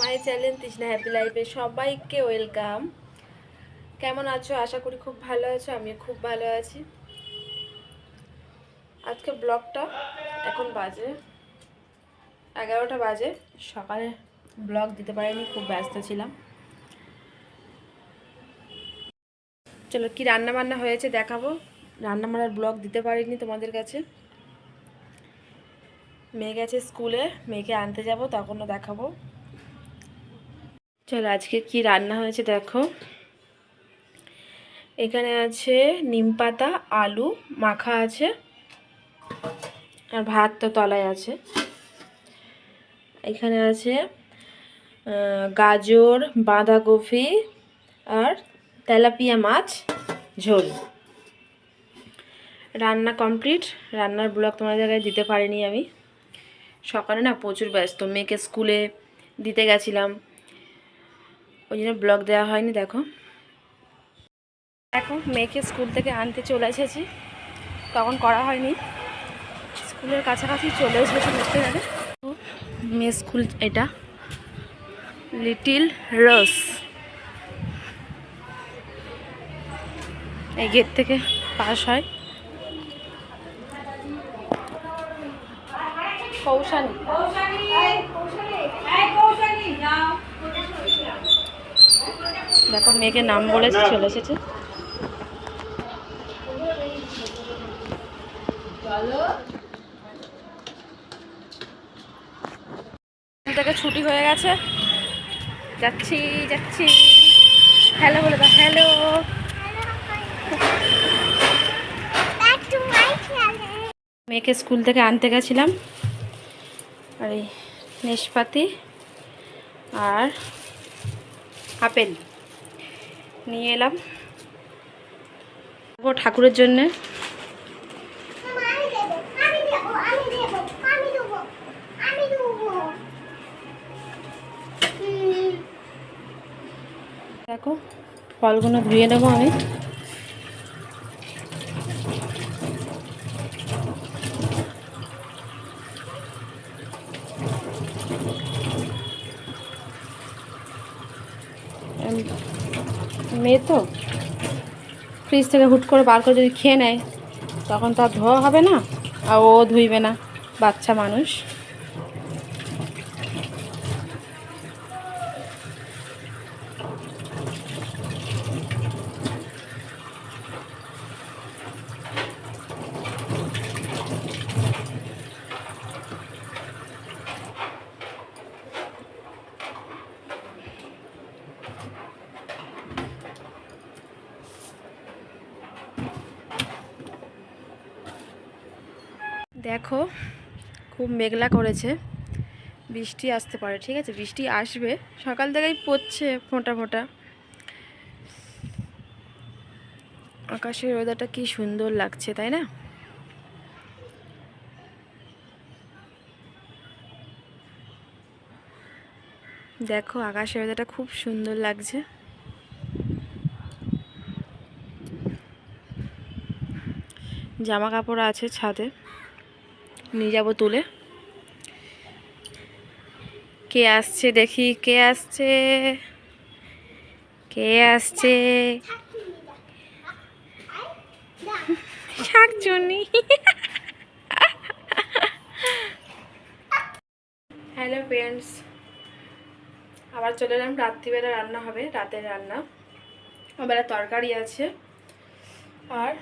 My channel Trishna happy লাইফে সবাইকে welcome. কেমন আছো? আশা করি খুব ভালো আছো আমি খুব ভালো আছি। আজকে ব্লগটা এখন বাজে এগারোটা বাজে, সকালে ব্লগ দিতে পারিনি, খুব ব্যস্ত ছিলাম। চলো, কি রান্না বান্না হয়েছে দেখাবো? রান্না বান্নার ব্লগ দিতে পারিনি তোমাদের কাছে। মেয়ে গেছে স্কুলে, মেয়েকে আনতে যাব, তখনও দেখাবো। চলো আজকে কি রান্না হয়েছে দেখো। এখানে আছে নিম পাতা, আলু মাখা আছে, আর ভাত তো তলায় আছে। এখানে আছে গাজর, বাঁধাকপি আর তেলাপিয়া মাছ, ঝোল। রান্না কমপ্লিট। রান্নার ব্লগ তোমার জায়গায় দিতে পারিনি আমি। সকালে না প্রচুর ব্যস্ত। মেয়েকে স্কুলে দিতে গেছিলাম। ওই জন্য ব্লগ দেওয়া হয়নি, দেখো। দেখো, মেয়েকে স্কুল থেকে আনতে চলে এসেছি। তখন করা হয়নি। স্কুলের কাছাকাছি চলে এসেছি দেখতে গেলে। মেয়ে স্কুল এটা। লিটিল রস। এই গেট থেকে পাস হয়। কৌশানী। দেখো মেয়েকে নাম বলেছে চলে এসেছে। থেকে ছুটি হয়ে গেছে। যাচ্ছি যাচ্ছি। হ্যালো বলে দাও হ্যালো। মেয়েকে স্কুল থেকে আনতে গেছিলাম। আর এই নেশপাতি আর আপেল। নিয়ে এলাম। ঠাকুরের জন্যে। দেখো ফলগুলো ধুয়ে নেব আমি। মেয়ে তো। ফ্রিজ থেকে হুট করে বার করে যদি খেয়ে নেয়, তখন তো আর ধোয়া হবে না, আর ও ধুইবে না, বাচ্চা মানুষ। দেখো, খুব মেঘলা করেছে। বৃষ্টি আসতে পারে, ঠিক আছে? বৃষ্টি আসবে। সকাল থেকেই পড়ছে ফোঁটা ফোঁটা। আকাশের ওয়েদারটা কি সুন্দর লাগছে, তাই না? দেখো, আকাশের ওয়েদারটা খুব সুন্দর লাগছে। জামা কাপড় আছে ছাদে। নিয়ে যাব তুলে। কে আসছে দেখি, কে আসছে? কে আসছে? শাকচুনি হ্যালো ফ্রেন্ডস, আবার চলে এলাম। রাত্রিবেলা রান্না হবে, রাতের রান্না। ওবেলা তরকারি আছে। আর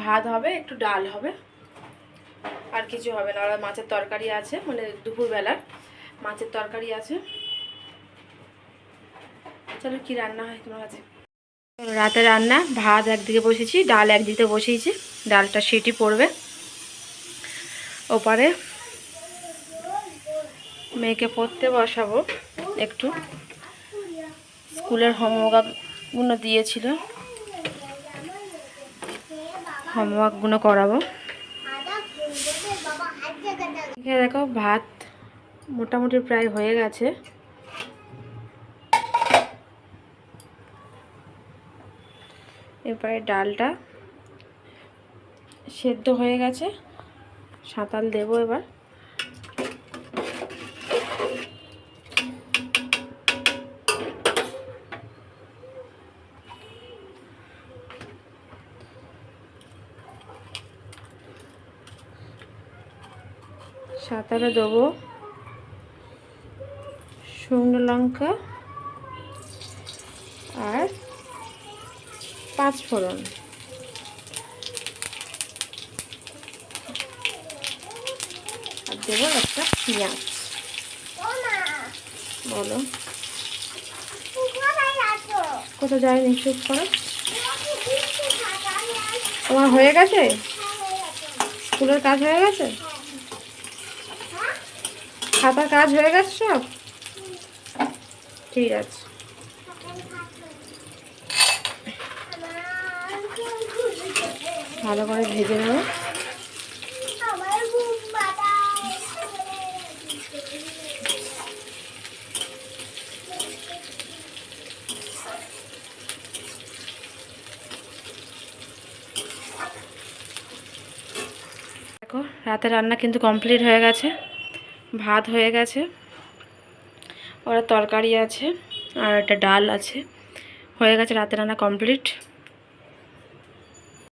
ভাত হবে, একটু ডাল হবে। আর কিছু হবে না। ওরা মাছের তরকারি আছে মানে দুপুরবেলার মাছের তরকারি আছে। চলো কি রান্না হয় তোমার কাছে? রাতে রান্না, ভাত একদিকে বসেছি, ডাল একদিকে বসিয়েছি ডালটা সিটি পড়বে। ওপারে মেয়েকে পড়তে বসাবো একটু। স্কুলের হোমওয়ার্কগুলো দিয়েছিল। হোমওয়ার্কগুলো করাবো। এখানে দেখো ভাত মোটামুটি প্রায় হয়ে গেছে। এরপরে ডালটা সেদ্ধ হয়ে গেছে। সাঁতাল দেবো এবার। সাঁতারে দেবো। শুকনো লঙ্কা আর পাঁচ ফোড়ন। আর দেবো একটা পেঁয়াজ। বলো। কোথাও যায়নি চুপ করো তোমার হয়ে গেছে? স্কুলের কাজ হয়ে গেছে? খাতার কাজ হয়ে গেছে সব? ঠিক আছে। ভালো করে ভেজে নেব। রাতে রান্না কিন্তু কমপ্লিট হয়ে গেছে। ভাত হয়ে গেছে। ওরা তরকারি আছে আর একটা ডাল আছে। হয়ে গেছে রাতে রান্না কমপ্লিট